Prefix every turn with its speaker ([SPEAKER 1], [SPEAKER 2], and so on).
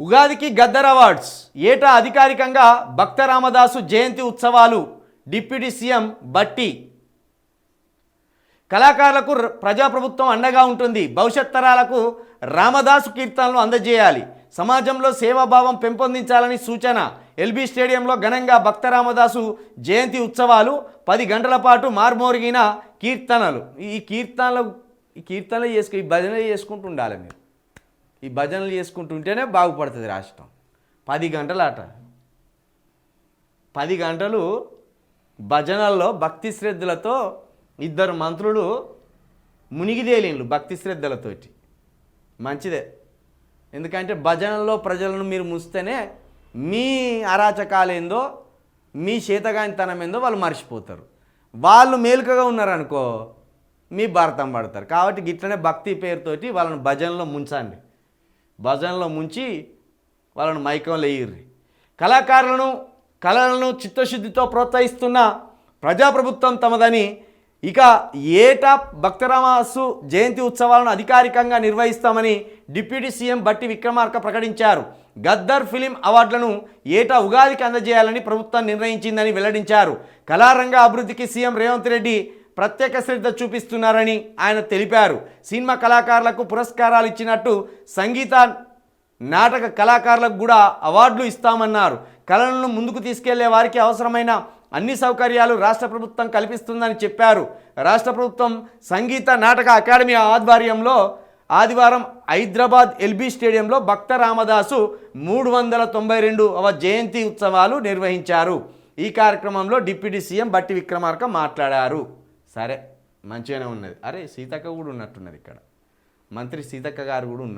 [SPEAKER 1] ఉగాదికి గద్దర్ అవార్డ్స్. ఏటా అధికారికంగా భక్త రామదాసు జయంతి ఉత్సవాలు డిప్యూటీ సీఎం బట్టి. కళాకారులకు ర- ప్రజాప్రభుత్వం అండగా ఉంటుంది. భవిష్యత్ తరాలకు రామదాసు కీర్తనలు అందజేయాలి. సమాజంలో సేవాభావం పెంపొందించాలని సూచన. ఎల్బీ స్టేడియంలో ఘనంగా భక్త రామదాసు జయంతి ఉత్సవాలు పది గంటల పాటు మార్మోరిగిన కీర్తనలు. ఈ కీర్తనలు ఈ కీర్తనలు చేసుకు ఈ భజనలు చేసుకుంటూ ఉండాలి మీరు. ఈ భజనలు చేసుకుంటుంటేనే బాగుపడుతుంది రాష్ట్రం. పది గంటల ఆట పది గంటలు భజనల్లో భక్తి శ్రద్ధలతో ఇద్దరు మంత్రులు మునిగిదేలిండ్లు భక్తి శ్రద్ధలతోటి. మంచిదే. ఎందుకంటే భజనలో ప్రజలను మీరు ముస్తేనే మీ అరాచకాలేందో మీ చేతగానితనం ఏందో వాళ్ళు మర్చిపోతారు. వాళ్ళు మేలుకగా ఉన్నారనుకో మీ భారతం పడతారు. కాబట్టి గిట్లనే భక్తి పేరుతోటి వాళ్ళని భజనలో ముంచండి. భజనలో ముంచి వాళ్ళను మైకంలో వేయర్రి కళాకారులను కళలను చిత్తశుద్ధితో ప్రోత్సహిస్తున్న ప్రజాప్రభుత్వం తమదని ఇక ఏటా భక్తరామాసు జయంతి ఉత్సవాలను అధికారికంగా నిర్వహిస్తామని డిప్యూటీ సీఎం బట్టి విక్రమార్క ప్రకటించారు. గద్దర్ ఫిలిం అవార్డులను ఏటా ఉగాదికి అందజేయాలని ప్రభుత్వం నిర్ణయించిందని వెల్లడించారు. కళారంగ అభివృద్ధికి సీఎం రేవంత్ రెడ్డి ప్రత్యేక శ్రద్ధ చూపిస్తున్నారని ఆయన తెలిపారు. సినిమా కళాకారులకు పురస్కారాలు ఇచ్చినట్టు సంగీత నాటక కళాకారులకు కూడా అవార్డులు ఇస్తామన్నారు. కళలను ముందుకు తీసుకెళ్ళే వారికి అవసరమైన అన్ని సౌకర్యాలు రాష్ట్ర ప్రభుత్వం కల్పిస్తుందని చెప్పారు. రాష్ట్ర ప్రభుత్వం సంగీత నాటక అకాడమీ ఆధ్వర్యంలో ఆదివారం హైదరాబాద్ ఎల్బీ స్టేడియంలో భక్త రామదాసు మూడు వందల తొంభై రెండు అవ జయంతి ఉత్సవాలు నిర్వహించారు. ఈ కార్యక్రమంలో డిప్యూటీ సీఎం బట్టి విక్రమార్క మాట్లాడారు. సరే మంచిగానే ఉన్నది. అరే సీతక్క కూడా ఉన్నట్టున్నది ఇక్కడ. మంత్రి సీతక్క గారు కూడా ఉన్నారు